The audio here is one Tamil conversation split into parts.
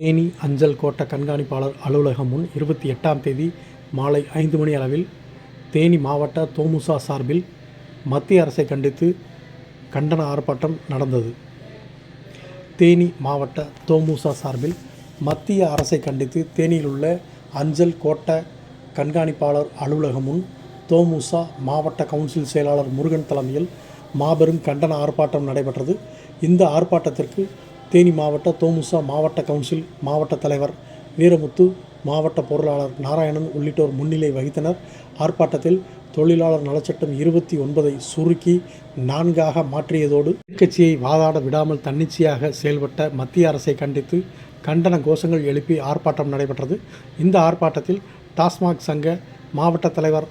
தேனி அஞ்சல் கோட்ட கண்காணிப்பாளர் அலுவலகம் முன் இருபத்தி எட்டாம் தேதி மாலை ஐந்து மணி அளவில் தேனி மாவட்ட தோமுசா சார்பில் மத்திய அரசை கண்டித்து கண்டன ஆர்ப்பாட்டம் நடந்தது. தேனி மாவட்ட தோமுசா சார்பில் மத்திய அரசை கண்டித்து தேனியில் உள்ள அஞ்சல் கோட்ட கண்காணிப்பாளர் அலுவலகம் முன் தோமுசா மாவட்ட கவுன்சில் செயலாளர் முருகன் தலைமையில் மாபெரும் கண்டன ஆர்ப்பாட்டம் நடைபெற்றது. இந்த ஆர்ப்பாட்டத்திற்கு தேனி மாவட்ட தோமுசா மாவட்ட கவுன்சில் மாவட்ட தலைவர் வீரமுத்து மாவட்ட பொருளாளர் நாராயணன் உள்ளிட்டோர் முன்னிலை வகித்தனர். ஆர்ப்பாட்டத்தில் தொழிலாளர் நலச்சட்டம் இருபத்தி ஒன்பதை சுருக்கி நான்காக மாற்றியதோடு எதிர்க்கட்சியை வாதாட விடாமல் தன்னிச்சையாக செயல்பட்ட மத்திய அரசை கண்டித்து கண்டன கோஷங்கள் எழுப்பி ஆர்ப்பாட்டம் நடைபெற்றது. இந்த ஆர்ப்பாட்டத்தில் டாஸ்மாக் சங்க மாவட்ட தலைவர்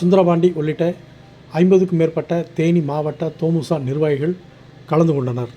சுந்தரபாண்டி உள்ளிட்ட ஐம்பதுக்கும் மேற்பட்ட தேனி மாவட்ட தோமுசா நிர்வாகிகள் கலந்து கொண்டனர்.